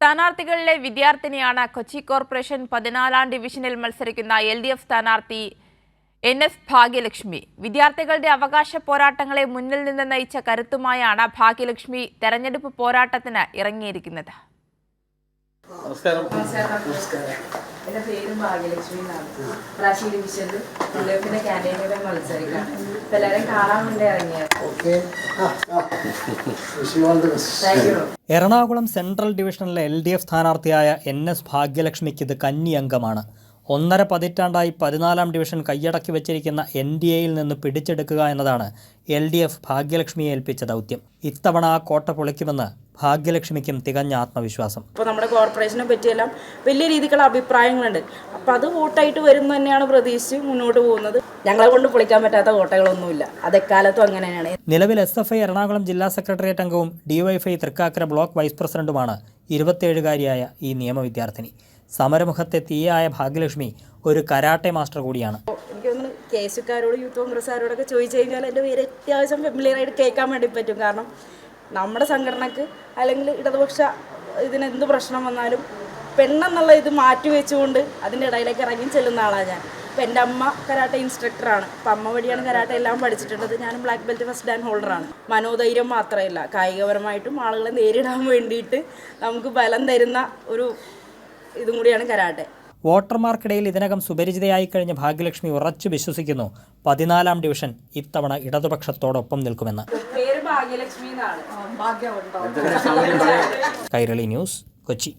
സ്ഥാനാർത്ഥികളിലെ വിദ്യാർത്ഥിനിയാണ് കൊച്ചി കോർപ്പറേഷൻ പതിനാലാം ഡിവിഷനിൽ മത്സരിക്കുന്ന എൽ ഡി എഫ് സ്ഥാനാർത്ഥി എൻ എസ് ഭാഗ്യലക്ഷ്മി. വിദ്യാർത്ഥികളുടെ അവകാശ പോരാട്ടങ്ങളെ മുന്നിൽ നിന്ന് നയിച്ച കരുത്തുമായാണ് ഭാഗ്യലക്ഷ്മി തെരഞ്ഞെടുപ്പ് പോരാട്ടത്തിന് ഇറങ്ങിയിരിക്കുന്നത്. നമസ്കാരം. എന്റെ പേര് ഭാഗ്യലക്ഷ്മി എന്നാണ്. പ്രാശി ഡിവിഷനിൽ ഡിലഫിന്റെ ക്യാന്റീനിലെ മത്സരിക്കാണ് അപ്പൊ എല്ലാവരും കാണാൻ വേണ്ടി ഇറങ്ങിയത്. എറണാകുളം സെൻട്രൽ ഡിവിഷനിലെ എൽ ഡി എഫ് സ്ഥാനാർത്ഥിയായ എൻ എസ് ഭാഗ്യലക്ഷ്മിക്ക് ഇത് കന്നി അംഗമാണ്. ഒന്നര പതിറ്റാണ്ടായി പതിനാലാം ഡിവിഷൻ കൈയടക്കി വെച്ചിരിക്കുന്ന എൻ ഡി എയിൽ നിന്ന് പിടിച്ചെടുക്കുക എന്നതാണ് എൽ ഡി എഫ് ഭാഗ്യലക്ഷ്മിയെ ഏൽപ്പിച്ച ദൗത്യം. ഇത്തവണ ആ കോട്ട പൊളിക്കുമെന്ന് ഭാഗ്യലക്ഷ്മിക്കും തികഞ്ഞ ആത്മവിശ്വാസം. ഇപ്പോൾ നമ്മുടെ കോർപ്പറേഷനെ പറ്റിയെല്ലാം വലിയ രീതിക്കുള്ള അഭിപ്രായങ്ങളുണ്ട്. അപ്പോൾ അത് വോട്ടായിട്ട് വരും എന്ന് തന്നെയാണ് പ്രതീക്ഷിച്ച് മുന്നോട്ട് പോകുന്നത്. ഞങ്ങളെ കൊണ്ട് പൊളിക്കാൻ പറ്റാത്ത കോട്ടകളൊന്നുമില്ല അതെക്കാലത്തും അങ്ങനെയാണ്. നിലവിൽ എസ് എഫ് ഐ എറണാകുളം ജില്ലാ സെക്രട്ടേറിയറ്റ് അംഗവും ഡിവൈഎഫ്ഐ തൃക്കാക്കര ബ്ലോക്ക് വൈസ് പ്രസിഡന്റുമാണ് ഇരുപത്തിയേഴുകാരിയായ ഈ നിയമവിദ്യാർത്ഥിനി. സമരമുഖത്തെ തീയായ ഭാഗ്യലക്ഷ്മി ഒരു കരാട്ടെ മാസ്റ്റർ കൂടിയാണ്. എനിക്കൊന്ന് കേസുകാരോട് യൂത്ത് കോൺഗ്രസ്സുകാരോടൊക്കെ ചോദിച്ചു കഴിഞ്ഞാൽ എന്റെ പേര് അത്യാവശ്യം ഫെമിലിയറായിട്ട് കേൾക്കാൻ വേണ്ടി പറ്റും. കാരണം നമ്മുടെ സംഘടനക്ക് അല്ലെങ്കിൽ ഇടതുപക്ഷ ഇതിന് എന്ത് പ്രശ്നം വന്നാലും പെണ്ണെന്നുള്ള ഇത് മാറ്റി വെച്ചുകൊണ്ട് അതിന്റെ ഇടയിലേക്ക് ഇറങ്ങി ചെല്ലുന്ന ആളാണ് ഞാൻ. ഇപ്പം എന്റെ അമ്മ കരാട്ടെ ഇൻസ്ട്രക്ടറാണ്. അപ്പം അമ്മ വഴിയാണ് കരാട്ടെ എല്ലാം പഠിച്ചിട്ടുള്ളത്. ഞാനും ബ്ലാക്ക് ബെൽറ്റ് ഫസ്റ്റ് ഡാൻ ഹോൾഡറാണ്. മനോധൈര്യം മാത്രമല്ല കായികപരമായിട്ടും ആളുകളെ നേരിടാൻ വേണ്ടിയിട്ട് നമുക്ക് ബലം തരുന്ന ഒരു ഇതും കൂടിയാണ് കരാട്ടെ. വോട്ടർമാർക്കിടയിൽ ഇതിനകം സുപരിചിതയായി കഴിഞ്ഞ ഭാഗ്യലക്ഷ്മി ഉറച്ചു വിശ്വസിക്കുന്നു. പതിനാലാം ഡിവിഷൻ ഇത്തവണ ഇടതുപക്ഷത്തോടൊപ്പം നിൽക്കുമെന്ന്. കൈരളി ന്യൂസ് കൊച്ചി.